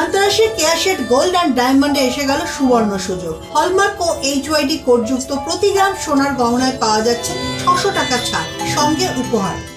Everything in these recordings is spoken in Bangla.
ধনতেরাসের কেয়াশেট গোল্ড অ্যান্ড ডায়মন্ডে এসে গেল সুবর্ণ সুযোগ। হলমার্ক ও এইচ এইচওয়াইডি কোডযুক্ত প্রতি গ্রাম সোনার গহনায় পাওয়া যাচ্ছে ছশো টাকা ছাড়। সঙ্গে উপহার।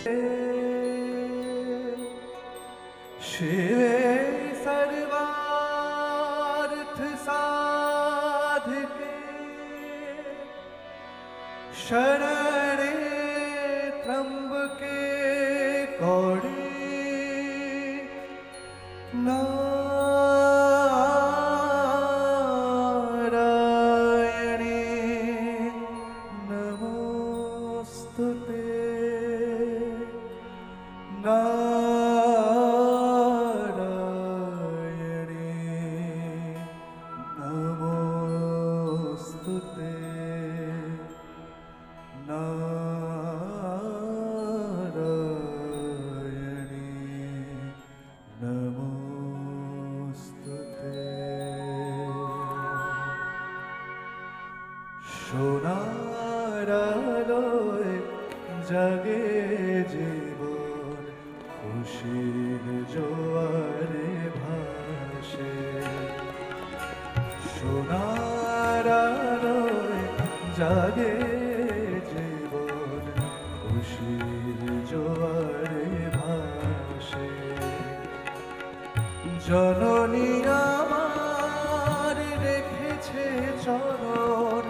জননী আমার রেখেছে চরণ।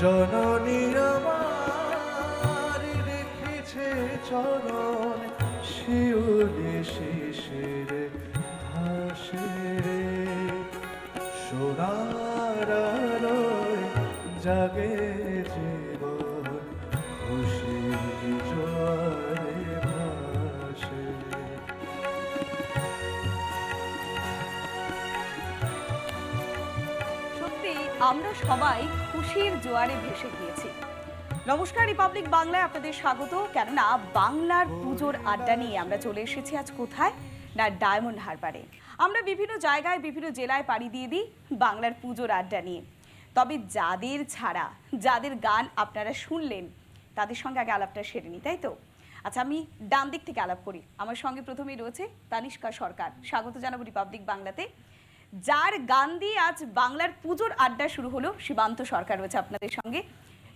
জননী আমার রেখেছে চরণ। শিউলি শিশির ভাসে সোনার জাগে আমরা সবাই খুশির জোয়ারে ভেসে গিয়েছি। নমস্কার রিপাবলিক বাংলায় আপনাদের স্বাগত। কেননা বাংলার পুজোর আড্ডা নিয়ে আমরা চলে এসেছি আজ কোথায়? না, ডায়মন্ড হারবারে। আমরা বিভিন্ন জায়গায়, বিভিন্ন জেলায় পাড়ি দিয়ে দিই বাংলার পুজোর আড্ডা নিয়ে। তবে যাদের ছাড়া, যাদের গান আপনারা শুনলেন, তাদের সঙ্গে আগে আলাপটা সেরে নিই, তাই তো? আচ্ছা আমি ডান দিক থেকে আলাপ করি। আমার সঙ্গে প্রথমেই রয়েছে তানিষ্কা সরকার। স্বাগত জানাব রিপাবলিক বাংলাতে। যার গান দিয়ে আজ বাংলার পুজোর আড্ডা শুরু হলো, সীমান্ত সরকার রয়েছে আপনাদের সঙ্গে।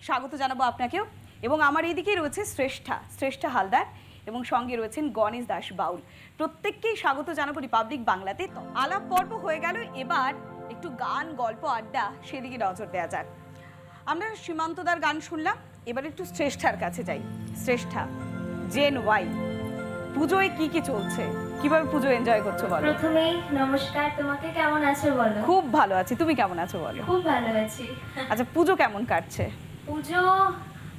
স্বাগত জানাব আপনাকেও। এবং আমার এইদিকেই রয়েছে শ্রেষ্ঠা শ্রেষ্ঠা হালদার, এবং সঙ্গে রয়েছেন গণেশ দাস বাউল। প্রত্যেককেই স্বাগত জানাব রিপাবলিক বাংলাতে। তো আলাপ পর্ব হয়ে গেল, এবার একটু গান, গল্প, আড্ডা সেদিকে নজর দেওয়া যাক। আমরা সীমান্তদার গান শুনলাম, এবার একটু শ্রেষ্ঠার কাছে যাই। শ্রেষ্ঠা জেন ওয়াই পুজোয় কি কি চলছে? কীভাবে পুজো এনজয় করছ বলো? প্রথমেই নমস্কার তোমাকে কেমন আছো বলো? খুব ভালো আছি তুমি কেমন আছো বলো? খুব ভালো আছি। আচ্ছা পুজো কেমন কাটছে? পুজো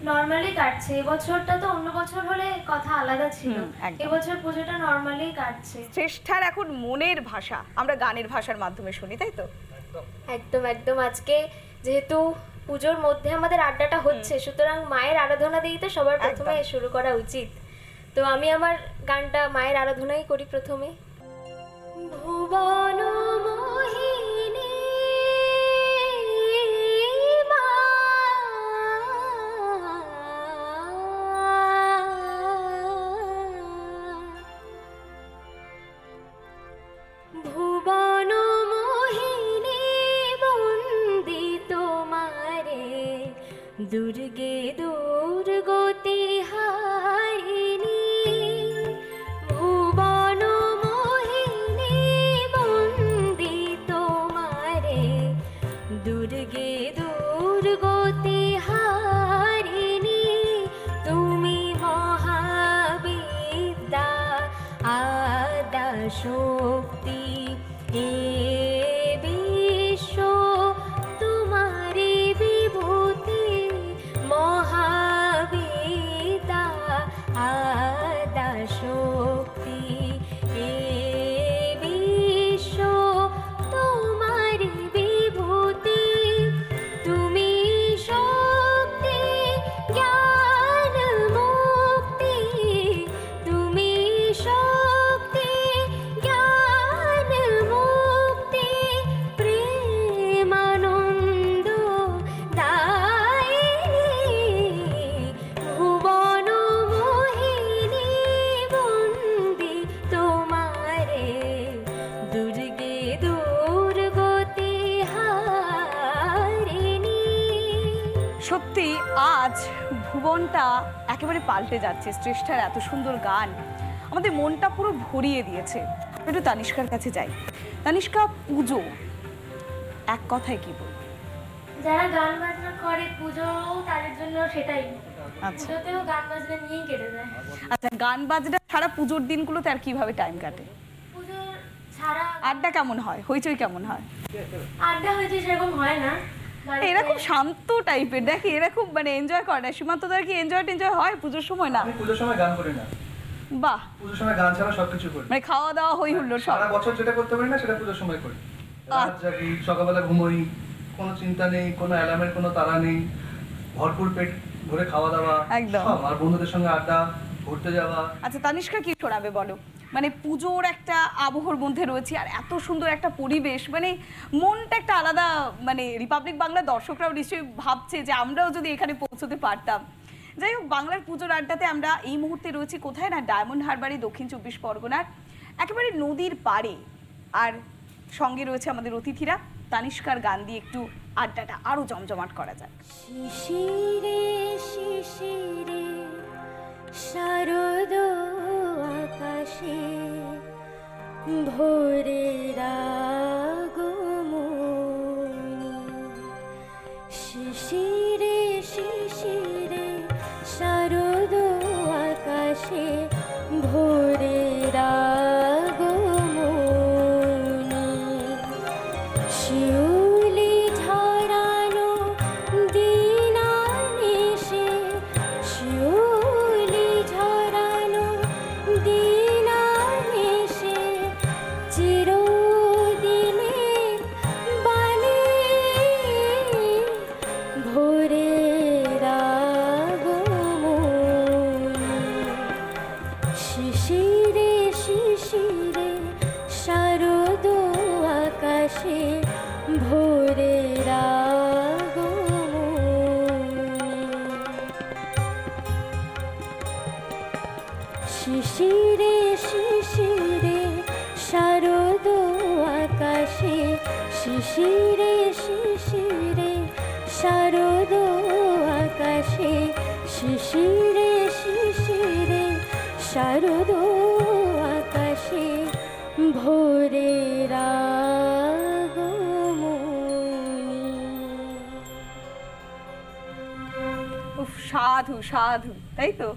নর্মালি কাটছে এবছরটা তো অন্য বছর হলে কথা আলাদা ছিল। হুম, একদম। এবছর পুজোটা নর্মালি কাটছে। শ্রেষ্ঠার এখন মনের ভাষা আমরা গানের ভাষার মাধ্যমে শুনি তাই তো? একদম একদম। আজকে যেহেতু পুজোর মধ্যে আমাদের আড্ডাটা হচ্ছে সুতরাং মায়ের আরাধনা দিয়েই তো সবার প্রথমে একদম। শুরু করা উচিত। তো আমি আমার গানটা মায়ের আরাধনাই করি প্রথমে। ভুবন দুর্গে দুর্গতি পাল্টে যাচ্ছে শ্রেষ্ঠার এত সুন্দর গান। আমাদের মনটা পুরো ভরিয়ে দিয়েছে। একটু তানিষ্কার কাছে যাই। তানিষ্কা পুজো। এক কথায় কি বল যারা গান বাজনা করে পুজো তাদের জন্য সেটাই। আচ্ছা। পুজোতেও গান বাজনা নিয়েই কেটে যায়। আচ্ছা গান বাজনা সারা পুজোর দিনগুলোতে আর কীভাবে টাইম কাটে? পুজো ছাড়া আড্ডা কেমন হয়? হইচই কেমন হয়? আড্ডা হয়েছে সেরকম হয় না। এরা খুব শান্ত টাইপের। দেখি এরা খুব মানে এনজয় করে না। সীমান্তদার কি এনজয় টেনজয় হয় পুজোর সময় না? পুজোর সময় গান করি না। বাহ। পুজোর সময় গান ছাড়া সবকিছু করি। মানে খাওয়া দাওয়া হই হুল্লোড় সব। সারা বছর যেটা করতে পারি না সেটা পুজোর সময় করি। রাত জাগি সকালবেলা ঘুমোই কোনো চিন্তা নেই কোনো অ্যালার্মের কোনো তাড়া নেই। ভরপুর পেট ভরে খাওয়া দাওয়া। একদম। আর বন্ধুদের সঙ্গে আড্ডা ঘুরতে যাওয়া। আচ্ছা তানিষ্কা কি শোনাবে বলো? মানে পুজোর একটা আবহর মধ্যে রয়েছি আর এত সুন্দর একটা পরিবেশ। মানে মনটা একটা আলাদা মানে রিপাবলিক বাংলা দর্শকরাও নিশ্চয়ই ভাবছে যে আমরাও যদি এখানে পৌঁছতে পারতাম। যাই হোক, বাংলার পুজোর আড্ডাতে আমরা এই মুহূর্তে রয়েছি কোথায় না? ডায়মন্ড হারবারে দক্ষিণ চব্বিশ পরগনার। একেবারে নদীর পাড়ে। আর সঙ্গে রয়েছে আমাদের অতিথিরা। তানিষ্কার গান দিয়ে একটু আড্ডাটা আরও জমজমাট করা যায় শিশিরে শিশিরে, শারদ আকাশে ভোরের আগমনী শিশিরে শিশিরে শারদ সাধু সাধু তাই তো?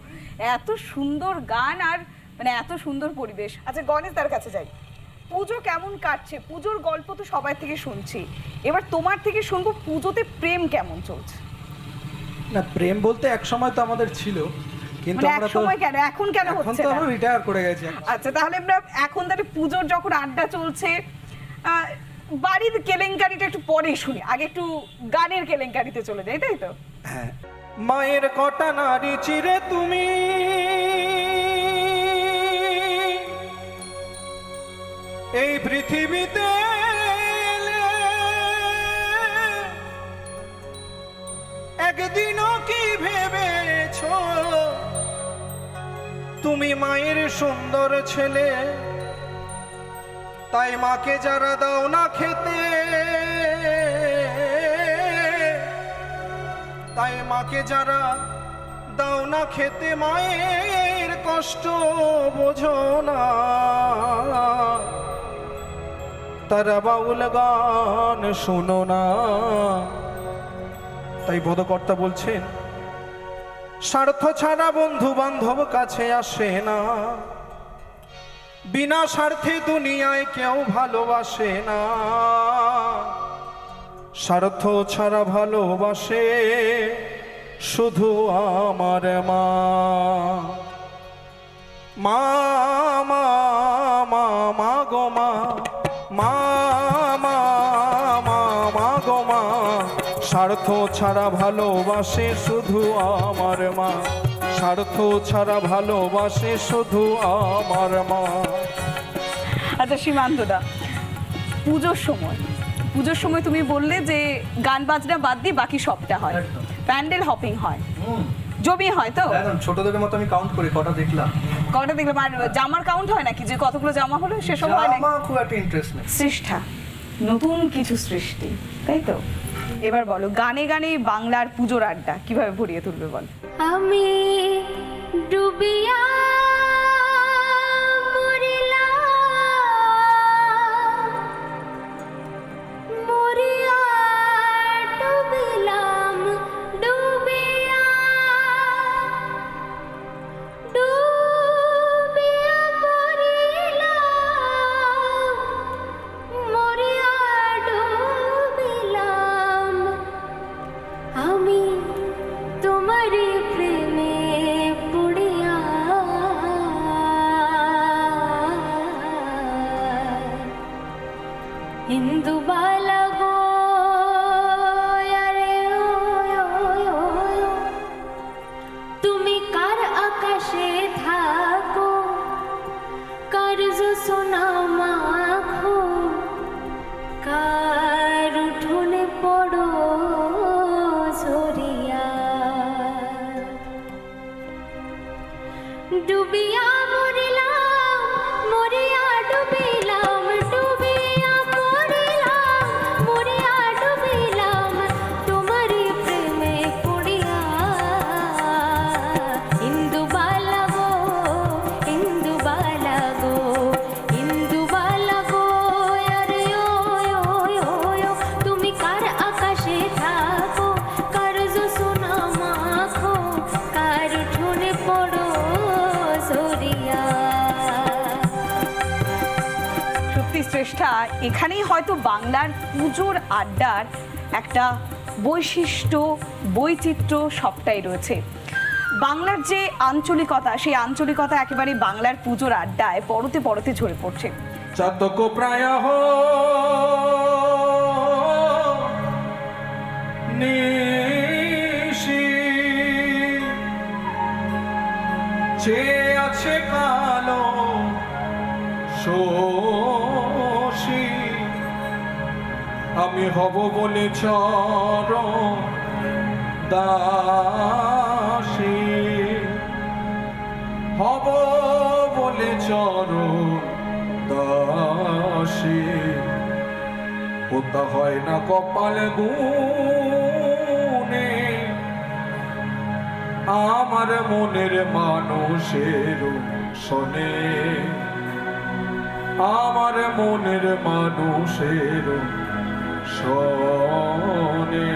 এত সুন্দর গান আর মানে এত সুন্দর পরিবেশ। আচ্ছা গণেশ তার কাছে যাই। পুজো কেমন কাটছে? পুজোর গল্প তো সবাই থেকে শুনছি। এবার তোমার থেকে শুনব পুজোতে প্রেম কেমন চলছে? না প্রেম বলতে এক সময় তো আমাদের ছিল কিন্তু মানে আমরা তো সময় কেন? এখন কেন হচ্ছে এখন তো আমরা রিটায়ার করে গেছি আচ্ছা তাহলে আমরা এখন তাহলে পুজোর যখন আড্ডা চলছে আহ, বাড়ির কেলেঙ্কারিটা একটু পরে শুনি। আগে একটু গানের কেলেঙ্কারিতে চলে যাই তাই তো? হ্যাঁ। মায়ের কটা নারী চিরে তুমি? এই পৃথিবীতে একদিনও কি ভেবেছ? তুমি মায়ের সুন্দর ছেলে, তাই মাকে যারা দাও না খেতে তাই মাকে যারা দাও না খেতে মায়ের কষ্ট বোঝো না। তারা বাউল গান শোনো না। তাই বোধকর্তা বলছেন, স্বার্থ ছাড়া বন্ধু বান্ধব কাছে আসে না। বিনা স্বার্থে দুনিয়ায় কেউ ভালোবাসে না। স্বার্থ ছাড়া ভালোবাসে শুধু আমার মা। মা মা মা গো মা স্বার্থ ছাড়া ভালোবাসে শুধু আমার মা। স্বার্থ ছাড়া ভালোবাসে শুধু আমার মা। আচ্ছা সীমান্তদা পুজোর সময় পুজোর সময় তুমি বললে যে গান বাজনা বাদ দিয়ে বাকি সবটা হয়। প্যান্ডেল হপিং হয়। জমি হয় তো? ছোটদের মতো আমি কাউন্ট করি কটা দেখলাম। কটা দেখলাম? আর জামার কাউন্ট হয় নাকি? যে কতগুলো জামা হলো সেসব হয় আমার খুব একটা ইন্টারেস্ট নেই। সৃষ্টা নতুন কিছু সৃষ্টি তাই তো? এবার বলো গানে গানে বাংলার পুজোর আড্ডা কীভাবে ভরিয়ে তুলবে বল? আমি ডুবিয়া পুজোর আড্ডার একটা বৈশিষ্ট্য, বৈচিত্র্য সবটাই রয়েছে। বাংলার যে আঞ্চলিকতা, সেই আঞ্চলিকতা একেবারে বাংলার পুজোর আড্ডায় পরতে পরতে ঝরে পড়ছে। প্রায় আছে কালো শোষী আমি হব বলে চর দাসী। হব বলে চর দাসী। ওটা হয় না কপাল গুনে আমার মনের মানুষের শোনে। আমার মনের মানুষের শোনে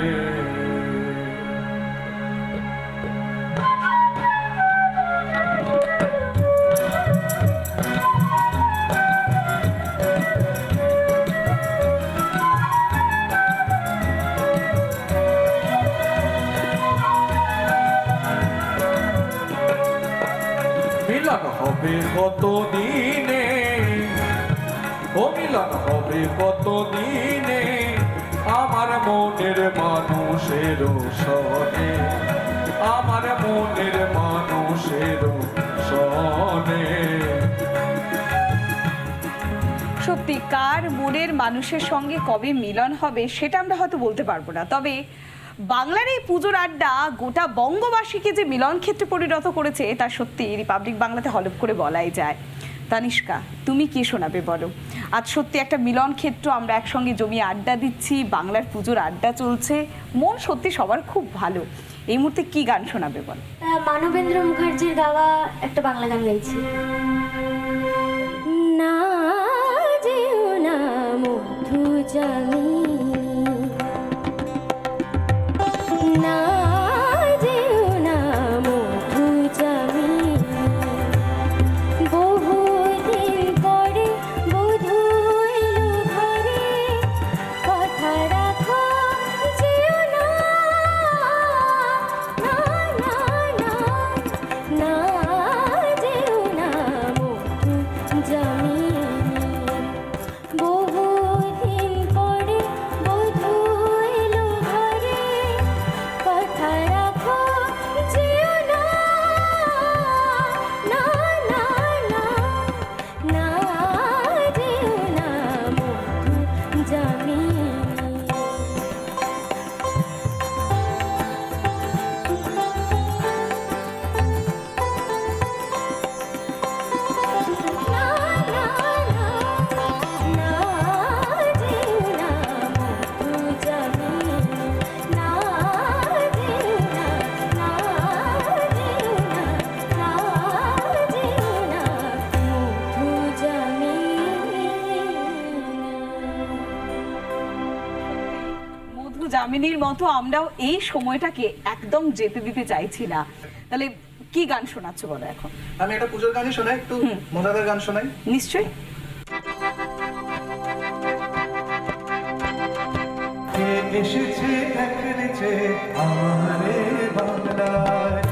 হবে কত দিনে ও মিলন হবে কত দিনে মনের মানুষের সনে, আমার মনের মানুষের সনে। সত্যি, কার মনের মানুষের সঙ্গে কবে মিলন হবে সেটা আমরা হয়তো বলতে পারব না। তবে বাংলার এই পুজোর আড্ডা গোটা বঙ্গবাসীকে যে মিলন ক্ষেত্রে পরিণত করেছে তা সত্যি রিপাবলিক বাংলাতে হলপ করে বলাই যায়। তানিষ্কা, তুমি কি শোনাবে বলো? আজ সত্যি একটা মিলন ক্ষেত্র, আমরা একসঙ্গে জমিয়ে আড্ডা দিচ্ছি, বাংলার পুজোর আড্ডা চলছে, মন সত্যি সবার খুব ভালো। এই মুহূর্তে কি গান শোনাবে বল? মানবেন্দ্র মুখার্জির গাওয়া একটা বাংলা গান গাইছি। না যেও না না মতো আমরাও এই সময়টাকে একদম যেতে দিতে চাইছি না। তাহলে কি গান শোনাচ্ছ বলো এখন? আমি একটা পুজোর গানই শোনাই একটু মজাদার গান শোনাই। নিশ্চয়ই। কে এসেছে দেখেছে আমারে বাংলায়?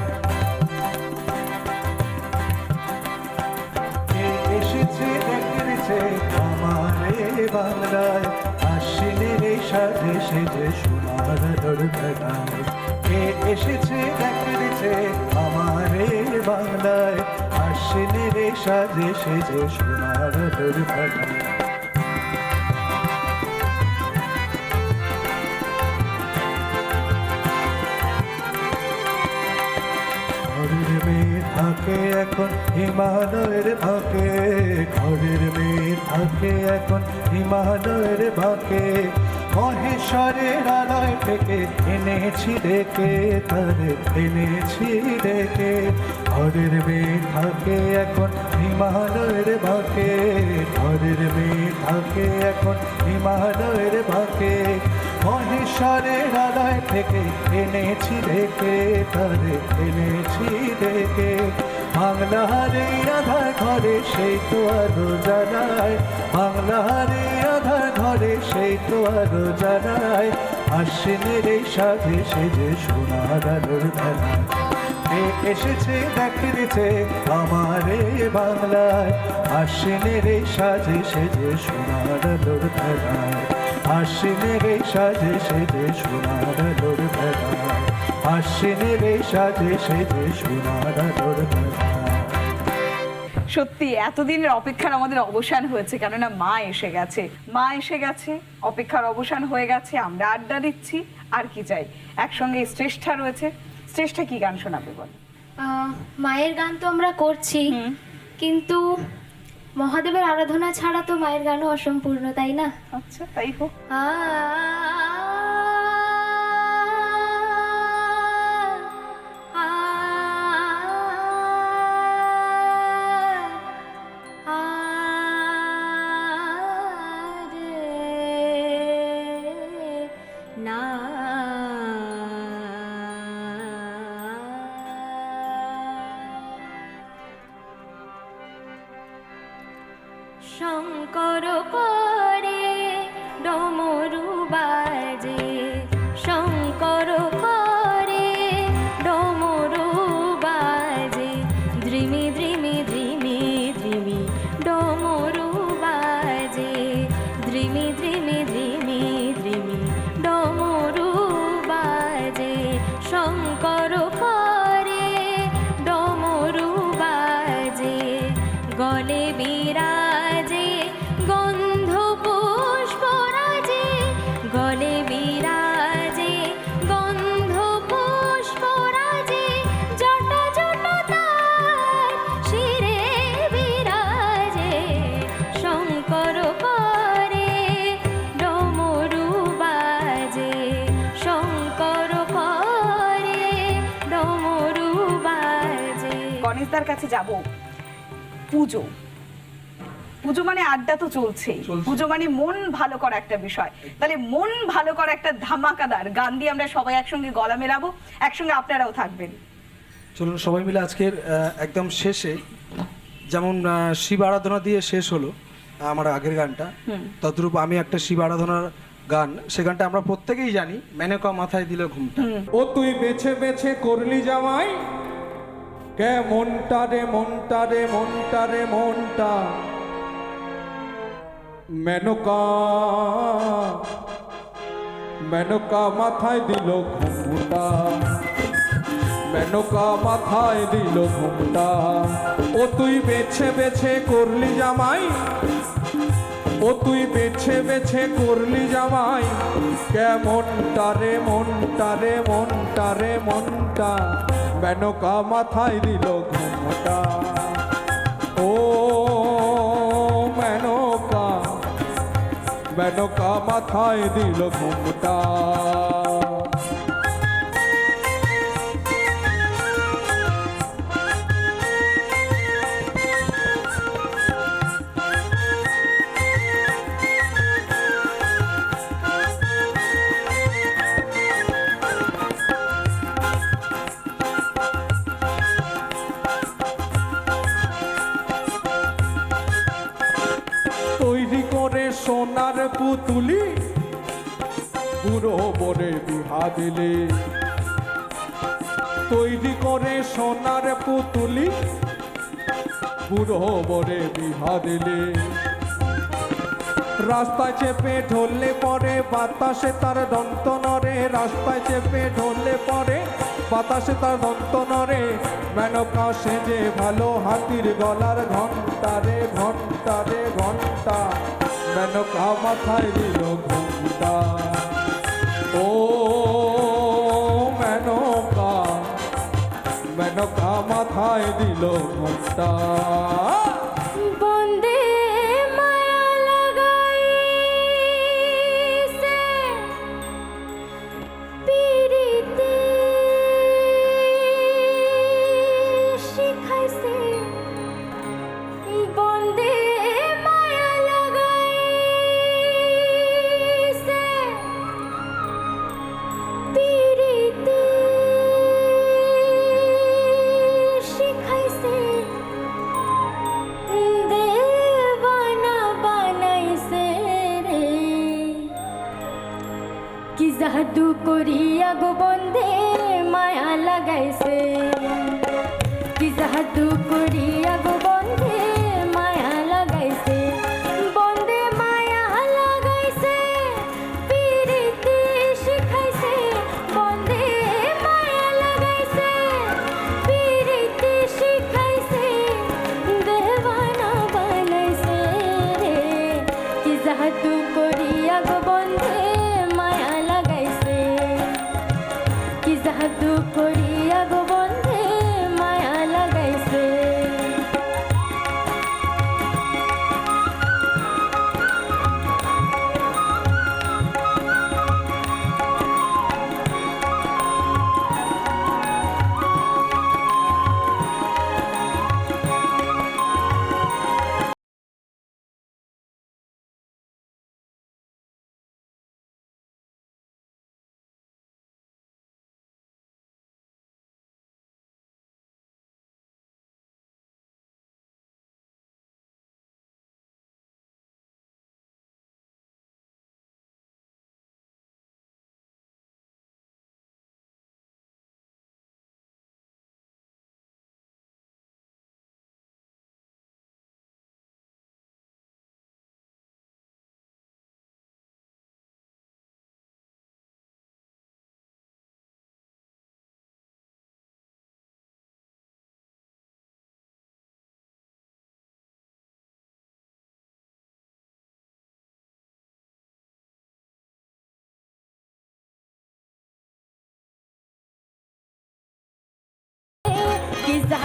কে এসেছে দেখেছে আমারে বাংলায়? আসিলে সেজে সোনার দরগায় কে এসেছে দেখেছে আমারে বাংলায় আসিলে রে সাজে সেজে সোনার মেয়ে থাকে এখন হিমালয়ের ভাকে ঘরের মেয়ে থাকে এখন হিমালয়ের ভাকে মহেশ্বরের আলয় থেকে এনেছি ডেকে তারে এনেছি ডেকে ঘরের মেয়ে থাকে এখন হিমালয়ের ভাকে ঘরের মেয়ে থাকে এখন হিমালয়ের ভাকে মহেশ্বরের আলয় থেকে এনেছি ডেকে তারে এনেছি ডেকে এই আধার ঘরে, সেই তো আরও জানায় এই আধার ঘরে সেই তো আরও জানায়। আশ্বিনের এই সাথে সেজে সোনার আলোর কে এসেছে দেখেছে আমারে বাংলায়। আশ্বিনের এই সাজে সেজে সোনার আলোর বেলায় আশ্বিনের এই সাজে সেজে সোনার আলোর বেলায় আশ্বিনের এই সাজে সেজে সোনার আলোর বেলায় সত্যি এতদিনের অপেক্ষার আমাদের অবসান হয়েছে কেননা মা এসে গেছে। মা এসে গেছে অপেক্ষার অবসান হয়ে গেছে আমরা আড্ডা দিচ্ছি আর কি চাই? একসঙ্গে শ্রেষ্ঠা রয়েছে। শ্রেষ্ঠা কি গান শোনাবে বল? মায়ের গান তো আমরা করছি কিন্তু মহাদেবের আরাধনা ছাড়া তো মায়ের গানও অসম্পূর্ণ তাই না? আচ্ছা তাই হোক। আ গণেশদার কাছে যাব। পুজো। পুজো মানে আড্ডা তো চলছেই। চলছে। পুজো মানে মন ভালো করা একটা বিষয়। তাহলে মন ভালো করা একটা ধামাকাদার গান দিয়ে আমরা সবাই একসঙ্গে গলা মেলাবো একসঙ্গে আপনারাও থাকবেন। চলুন সবাই মিলে আজকের একদম শেষে যেমন শিব আরাধনা দিয়ে শেষ হলো আমার আগের গানটা। তদ্রূপ আমি একটা শিব আরাধনার গান। সে গানটা আমরা প্রত্যেকেই জানি মেনকা মাথায় দিল ঘুমটা। ও তুই বেছে বেছে করলি জামাই কে মনটা রে মনটা রে মনটা রে, মনটা? মেনকা মেনকা মাথায় দিল ঘুমটা। মেনকা মাথায় দিল ঘুমটা। ও তুই বেছে বেছে করলি জামাই। ও তুই বেছে বেছে করলি জামাই। কেমনটা রে, মনটা রে মনটা রে, মনটা? মেনকা মাথায় দিল ঘুমটা। ও মেনকা বেনকা মাথায় দিল ঘুমটা। পুতুলি বুড়ো বরে বিহা দিলে। তৈরি করে সোনার পুতুলি। বুড়ো বরে বিহা দিলে। রাস্তায় চেপে ঢললে পরে বাতাসে তার দন্ত নরে রাস্তায় চেপে ঢললে পরে বাতাসে তার দন্ত নরে মেনকা সেজে ভালো হাতির গলার ঘণ্টা রে ঘণ্টা রে, ঘণ্টা। মেনকা মাথায় দিল ঘুমটা। ও মেনকা মেনকা মাথায় দিল ঘণ্টা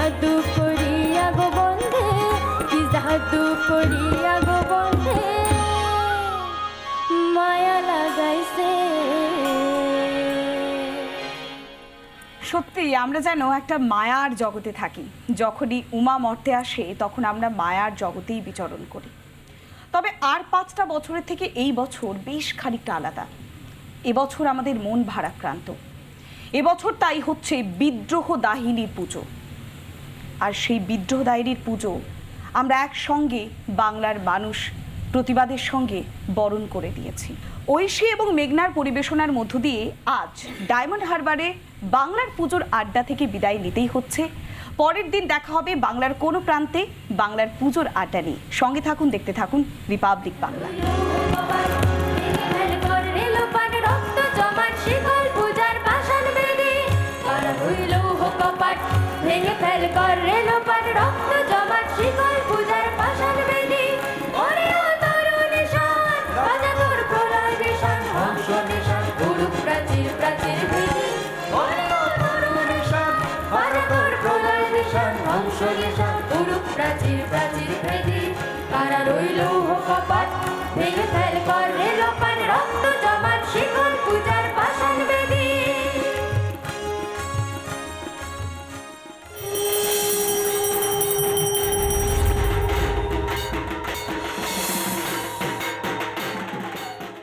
জাদু করিয়া গো বন্ধে, কি জাদু করিয়া গো বন্ধে, মায়া লাগাইছে। সত্যি, আমরা যেন একটা মায়ার জগতে থাকি। যখনই উমা মর্তে আসে, তখন আমরা মায়ার জগতেই বিচরণ করি। তবে আর পাঁচটা বছরের থেকে এই বছর বেশ খানিকটা আলাদা। এবছর আমাদের মন ভারাক্রান্ত। এবছর তাই হচ্ছে বিদ্রোহ দাহিনীর পুজো। আর সেই বিদ্রোহ দাহিনীর পুজো আমরা একসঙ্গে বাংলার মানুষ প্রতিবাদের সঙ্গে বরণ করে দিয়েছি। ঐশী এবং মেঘনার পরিবেশনার মধ্য দিয়ে আজ ডায়মন্ড হারবারে বাংলার পুজোর আড্ডা থেকে বিদায় নিতেই হচ্ছে। পরের দিন দেখা হবে বাংলার কোনো প্রান্তে বাংলার পুজোর আড্ডা নিয়ে। সঙ্গে থাকুন, দেখতে থাকুন রিপাবলিক বাংলা। ভেঙে ফেল কর রেলোপার রক্ত জমাট শিকল পূজার পাশান বেদি। ওরে ও তরুণী শান বাজা তোর প্রলয় বিশান হংস নিশান গুরু প্রাচীর প্রাচীর ভেদি ওরে ও তরুণী শান বাজা তোর প্রলয় বিশান হংস নিশান গুরু প্রাচীর প্রাচীর ভেদি কারা রইল কপাট ভেঙে ফেল কর রেলোপার রক্ত জমাট শিকল পূজার পাশান বেদি।